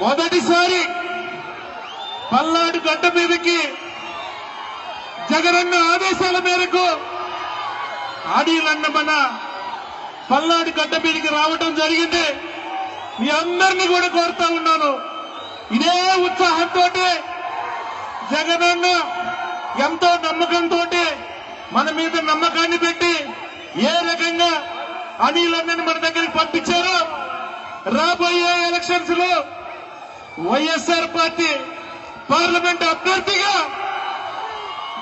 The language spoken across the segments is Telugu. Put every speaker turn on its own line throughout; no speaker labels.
మొదటిసారి పల్నాడు గడ్డ మీదకి జగనన్న ఆదేశాల మేరకు ఆడీలన్న మన పల్నాడు గడ్డ మీదకి రావటం జరిగింది. మీ అందరినీ కూడా కోరుతా ఉన్నాను. ఇదే ఉత్సాహంతో జగనన్న ఎంతో నమ్మకంతో మన మీద నమ్మకాన్ని పెట్టి ఏ రకంగా అనిలన్నని మన దగ్గరికి పంపించారో రాబోయే ఎలక్షన్స్లో వైఎస్ఆర్ పార్టీ పార్లమెంట్ అభ్యర్థిగా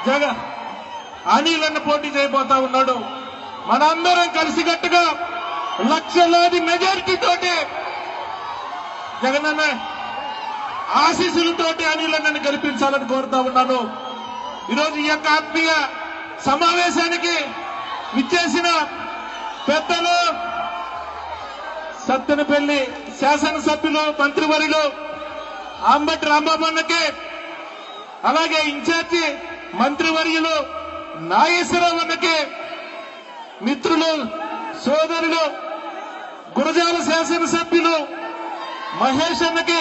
జగన్ అనిలన్న పోటీ చేయబోతా ఉన్నాడు. మనందరం కలిసికట్టుగా లక్షలాది మెజారిటీ తోటి జగనన్న ఆశీస్సులతోటి అనిలన్నని గెలిపించాలని కోరుతా ఉన్నాను. ఈరోజు ఈ యొక్క ఆత్మీయ సమావేశానికి విచ్చేసిన పెద్దలు సత్తెనపల్లి శాసనసభ్యులు మంత్రివర్యులు అంబటి రాంబాబన్నకి అలాగే ఇన్ఛార్జి మంత్రివర్యులు నాగేశ్వరరావు అన్నకి మిత్రులు సోదరులు గురజాల శాసనసభ్యులు మహేష్ అన్నకి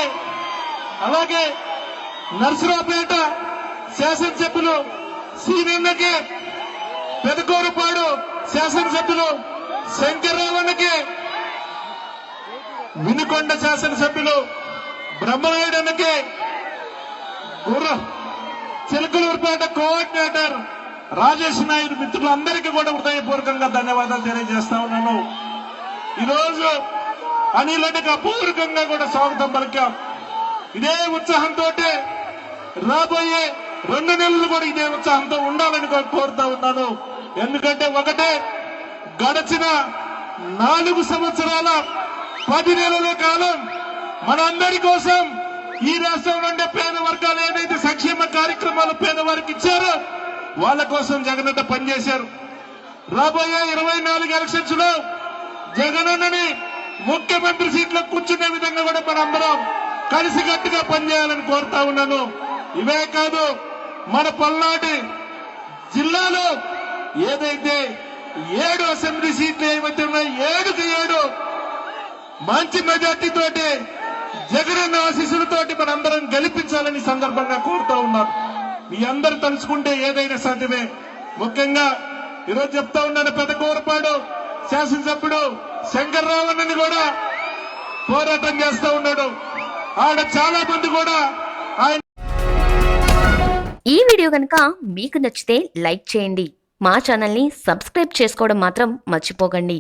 అలాగే నర్సరావుపేట శాసనసభ్యులు సీనన్నకి పెదకూరుపాడు శాసనసభ్యులు శంకర్రావు అన్నకి వినుకొండ శాసనసభ్యులు బ్రహ్మనాయుడు అన్నకి గుర్ర. చిలకలూరుపేట కోఆర్డినేటర్ రాజేష్ నాయుడు మిత్రులందరికీ కూడా హృదయపూర్వకంగా ధన్యవాదాలు తెలియజేస్తా ఉన్నాను. ఈరోజు అనిలకి అపూర్వకంగా కూడా స్వాగతం పలికాం. ఇదే ఉత్సాహంతో రాబోయే రెండు నెలలు కూడా ఇదే ఉత్సాహంతో ఉండాలని కోరుతా ఉన్నాను. ఎందుకంటే ఒకటే గడచిన నాలుగు సంవత్సరాల పది నెలల కాలం మనందరి కోసం ఈ రాష్ట్రంలో ఉండే పేద వర్గాలు ఏదైతే సంక్షేమ కార్యక్రమాలు పేదవారికి ఇచ్చారో వాళ్ళ కోసం జగనన్న పనిచేశారు. రాబోయే ఇరవై నాలుగు ఎలక్షన్స్లో జగనన్నని ముఖ్యమంత్రి సీట్లో కూర్చునే విధంగా కూడా మనందరం కలిసికట్టుగా పనిచేయాలని కోరుతా ఉన్నాను. ఇవే కాదు మన పల్నాటి జిల్లాలో ఏదైతే ఏడు అసెంబ్లీ సీట్లు ఏమైతే ఉన్నాయో ఏడుకి ఏడు మంచి మెజార్టీ తోటి జగనన్న ఆశీస్సులతోటి మనందరం గెలిపించాలని సందర్భంగా కోరుతా ఉన్నాను. మీ అందరు తలుచుకుంటే ఏదైనా సాధ్యమే. ముఖ్యంగా ఈరోజు చెప్తా ఉన్నాను పెద్ద కోరపాడు శాసనసభ్యుడు శంకర్రావు అన్నని కూడా పోరాటం చేస్తా ఉన్నాడు. ఆడ చాలా మంది కూడా ఆయన
ఈ వీడియో కనుక మీకు నచ్చితే లైక్ చేయండి. మా ఛానల్ని సబ్స్క్రైబ్ చేసుకోవడం మాత్రం మర్చిపోకండి.